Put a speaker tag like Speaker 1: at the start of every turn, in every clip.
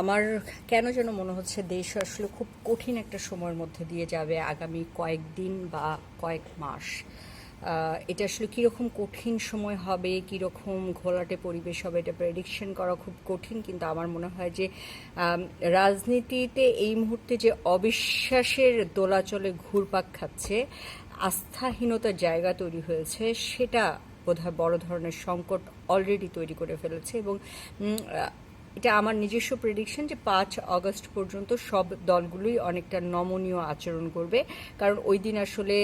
Speaker 1: আমার কেন যেন মনে হচ্ছে দেশ আসলে খুব কঠিন একটা সময়ের মধ্যে দিয়ে যাবে আগামী কয়েকদিন বা কয়েক মাস। এটা আসলে কীরকম কঠিন সময় হবে, কীরকম ঘোলাটে পরিবেশ হবে, এটা প্রেডিকশন করা খুব কঠিন, কিন্তু আমার মনে হয় যে রাজনীতিতে এই মুহূর্তে যে অবিশ্বাসের দোলাচলে ঘুরপাক খাচ্ছে, আস্থাহীনতার জায়গা তৈরি হয়েছে, সেটা বোধহয় বড় ধরনের সংকট অলরেডি তৈরি করে ফেলেছে এবং এটা আমার নিজস্ব প্রেডিকশন যে পাঁচ অগস্ট পর্যন্ত সব দলগুলোই অনেকটা নমনীয় আচরণ করবে। কারণ ওই দিন আসলে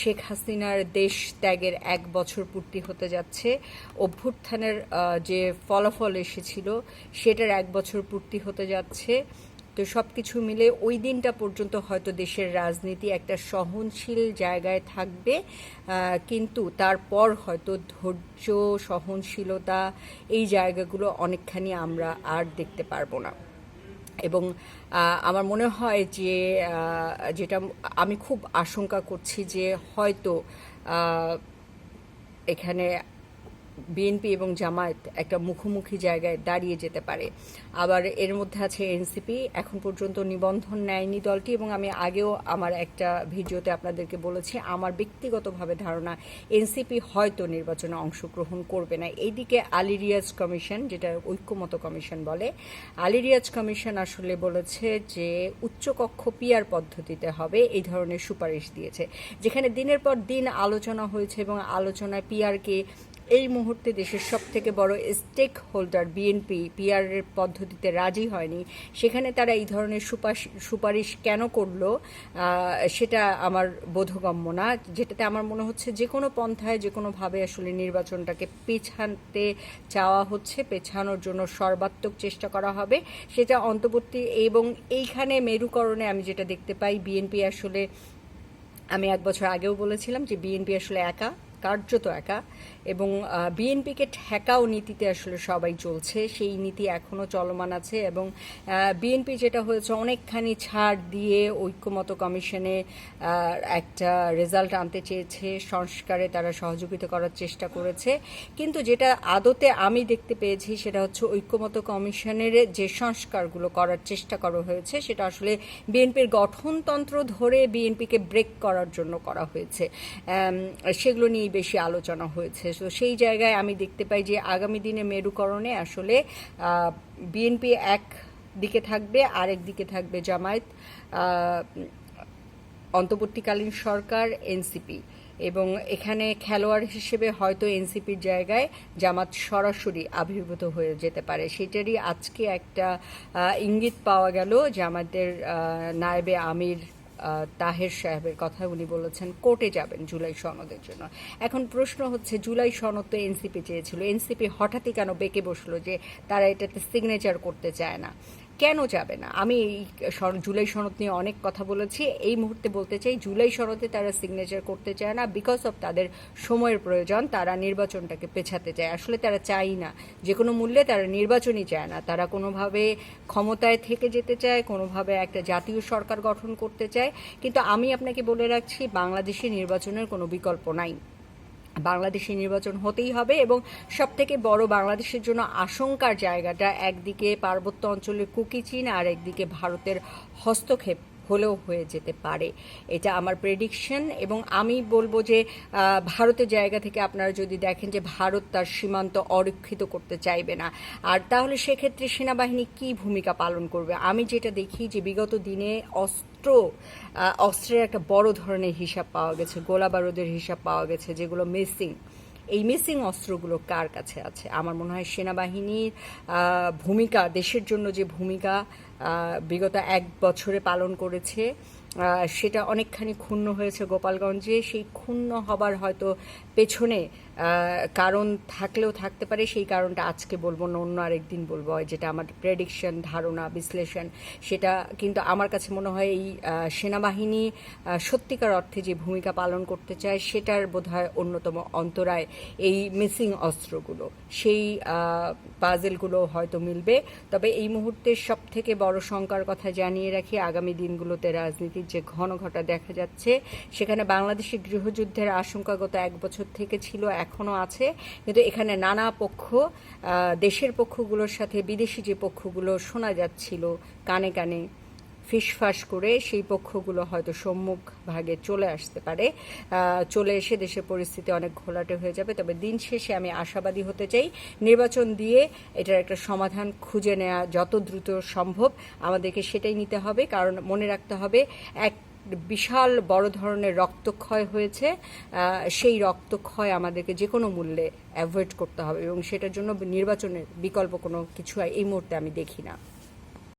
Speaker 1: শেখ হাসিনার দেশ ত্যাগের এক বছর পূর্তি হতে যাচ্ছে। অভ্যুত্থানের যে ফলাফল এসেছিল, সেটার এক বছর পূর্তি হতে যাচ্ছে। তো সব কিছু মিলে ওই দিনটা পর্যন্ত হয়তো দেশের রাজনীতি একটা সহনশীল জায়গায় থাকবে কিন্তু তারপর হয়তো ধৈর্য, সহনশীলতা এই জায়গাগুলো অনেকখানি আমরা আর দেখতে পারব না। এবং আমার মনে হয় যে যেটা আমি খুব আশঙ্কা করছি যে হয়তো এখানে বিএনপি এবং জামায়াত একটা মুখোমুখি জায়গায় দাঁড়িয়ে যেতে পারে। আবার এর মধ্যে আছে এনসিপি, এখন পর্যন্ত নিবন্ধন নেয়নি দলটি এবং আমি আগেও আমার একটা ভিডিওতে আপনাদেরকে বলেছি, আমার ব্যক্তিগতভাবে ধারণা এনসিপি হয়তো নির্বাচনে অংশগ্রহণ করবে না। এইদিকে আলী রিয়াজ কমিশন, যেটা ঐক্যমত কমিশন বলে, আলী রিয়াজ কমিশন আসলে বলেছে যে উচ্চকক্ষ পিয়ার পদ্ধতিতে হবে, এই ধরনের সুপারিশ দিয়েছে। যেখানে দিনের পর দিন আলোচনা হয়েছে এবং আলোচনায় পিয়ারকে এই মুহূর্তে দেশের সব থেকে বড় স্টেক হোল্ডার বিএনপি পিআরের পদ্ধতিতে রাজি হয়নি। সেখানে তারা এই ধরনের সুপারিশ কেন করল সেটা আমার বোধগম্য না। যেটাতে আমার মনে হচ্ছে যে কোনো পন্থায়, যে কোনোভাবে আসলে নির্বাচনটাকে পেছাতে চাওয়া হচ্ছে, পেছানোর জন্য সর্বাত্মক চেষ্টা করা হবে, সেটা অন্তর্বর্তী এবং এইখানে মেরুকরণে আমি যেটা দেখতে পাই বিএনপি আসলে, আমি এক বছর আগেও বলেছিলাম যে বিএনপি আসলে একা। কার্যত একা এবং বিএনপিকে ঠেকাও নীতিতে আসলে সবাই চলছে। সেই নীতি এখনও চলমান আছে এবং বিএনপি যেটা হয়েছে অনেকখানি ছাড় দিয়ে ঐক্যমত কমিশনে একটা রেজাল্ট আনতে চেয়েছে। সংস্কারে তারা সহযোগিতা করার চেষ্টা করেছে। কিন্তু যেটা আদতে আমি দেখতে পেয়েছি সেটা হচ্ছে ঐক্যমত কমিশনের যে সংস্কারগুলো করার চেষ্টা করা হয়েছে, সেটা আসলে বিএনপির গঠনতন্ত্র ধরে বিএনপিকে ব্রেক করার জন্য করা হয়েছে। সেগুলো সেগুলো নিয়েই বেশি আলোচনা হয়েছে। তো সেই জায়গায় আমি দেখতে পাই যে আগামী দিনে মেরুকরণে আসলে বিএনপি এক দিকে থাকবে, আরেক দিকে থাকবে জামায়াত অন্তর্বর্তীকালীন সরকার এনসিপি এবং এখানে খেলোয়াড় হিসেবে হয়তো এনসিপির জায়গায় জামাত সরাসরি আবির্ভূত হয়ে যেতে পারে। সেটারই আজকে একটা ইঙ্গিত পাওয়া গেল জামাতের নায়েবে আমির তাহের সাহেবের কথা উনি বলেছেন, কোর্টে যাবেন জুলাই সনদের জন্য। এখন প্রশ্ন হচ্ছে, জুলাই সনদ তো এনসিপি চেয়েছিল। এনসিপি হঠাৎই কেন বেঁকে বসল যে তারা এটাতে সিগনেচার করতে চায় না? কেন যাবে না? আমি এই জুলাই সনদ নিয়ে অনেক কথা বলেছি। এই মুহূর্তে বলতে চাই, জুলাই সনদে তারা সিগনেচার করতে চায় না। বিকজ অফ তাদের সময়ের প্রয়োজন, তারা নির্বাচনটাকে পেছাতে চায়। আসলে তারা চাই না। যে কোনো মূল্যে তারা নির্বাচনই চায় না। তারা কোনোভাবে ক্ষমতায় থেকে যেতে চায়, কোনোভাবে একটা জাতীয় সরকার গঠন করতে চায়। কিন্তু আমি আপনাকে বলে রাখছি, বাংলাদেশে নির্বাচনের কোনো বিকল্প নাই। বাংলাদেশে নির্বাচন হতেই হবে এবং সব থেকে বড় বাংলাদেশের জন্য আশঙ্কার জায়গাটা একদিকে পার্বত্য অঞ্চলের কুকি চীন আর একদিকে ভারতের হস্তক্ষেপ। হলেও হয়ে যেতে পারে। এটা আমার প্রেডিকশন এবং আমি বলব যে ভারতের জায়গা থেকে আপনারা যদি দেখেন যে, ভারত তার সীমান্ত অরক্ষিত করতে চাইবে না। আর তাহলে সেক্ষেত্রে সেনাবাহিনী কি ভূমিকা পালন করবে? আমি যেটা দেখি যে, বিগত দিনে অস্ত্র অস্ত্রের একটা বড় ধরনের হিসাব পাওয়া গেছে, গোলা বারুদের হিসাব পাওয়া গেছে, যেগুলো মিসিং এই মিসিং অস্ত্রগুলো কার কাছে আছে? আমার মনে হয় সেনাবাহিনীর ভূমিকা, দেশের জন্য যে ভূমিকা বিগত এক বছরে পালন করেছে। সেটা অনেকখানি ক্ষুণ্ণ হয়েছে গোপালগঞ্জে। সেই ক্ষুণ্ণ হবার হয়তো পেছনে কারণ থাকলেও থাকতে পারে। সেই কারণটা আজকে বলব না, অন্য আরেকদিন বলব। যেটা আমার প্রেডিকশন ধারণা, বিশ্লেষণ, সেটা কিন্তু আমার কাছে মনে হয় এই সেনাবাহিনী সত্যিকার অর্থে যে ভূমিকা পালন করতে চায়, সেটার বোধহয় অন্যতম অন্তরায় এই মিসিং অস্ত্রগুলো। সেই পাজেলগুলো হয়তো মিলবে। তবে এই মুহূর্তে সব থেকে বড় শঙ্কার কথা জানিয়ে রাখি, আগামী দিনগুলোতে রাজনীতির যে ঘন ঘটা দেখা যাচ্ছে, সেখানে বাংলাদেশের গৃহযুদ্ধের আশঙ্কা গত এক বছর থেকে ছিল এখনও আছে। কিন্তু এখানে নানা পক্ষ দেশের পক্ষগুলোর সাথে বিদেশি যে পক্ষগুলো শোনা যাচ্ছিল কানে কানে ফিসফাস করে সেই পক্ষগুলো হয়তো সম্মুখ ভাগে চলে আসতে পারে। চলে এসে দেশের পরিস্থিতি অনেক ঘোলাটে হয়ে যাবে। তবে দিন শেষে আমি আশাবাদী হতে চাই, নির্বাচন দিয়ে এটার একটা সমাধান খুঁজে নেওয়া যত দ্রুত সম্ভব। আমাদেরকে সেটাই নিতে হবে, কারণ মনে রাখতে হবে, এক বিশাল বড় ধরনের রক্তক্ষয় হয়েছে। সেই রক্তক্ষয় আমাদেরকে যে কোনো মূল্যে অ্যাভয়েড করতে হবে এবং সেটার জন্য নির্বাচনের বিকল্প কোনো কিছু এই মুহূর্তে আমি দেখি না।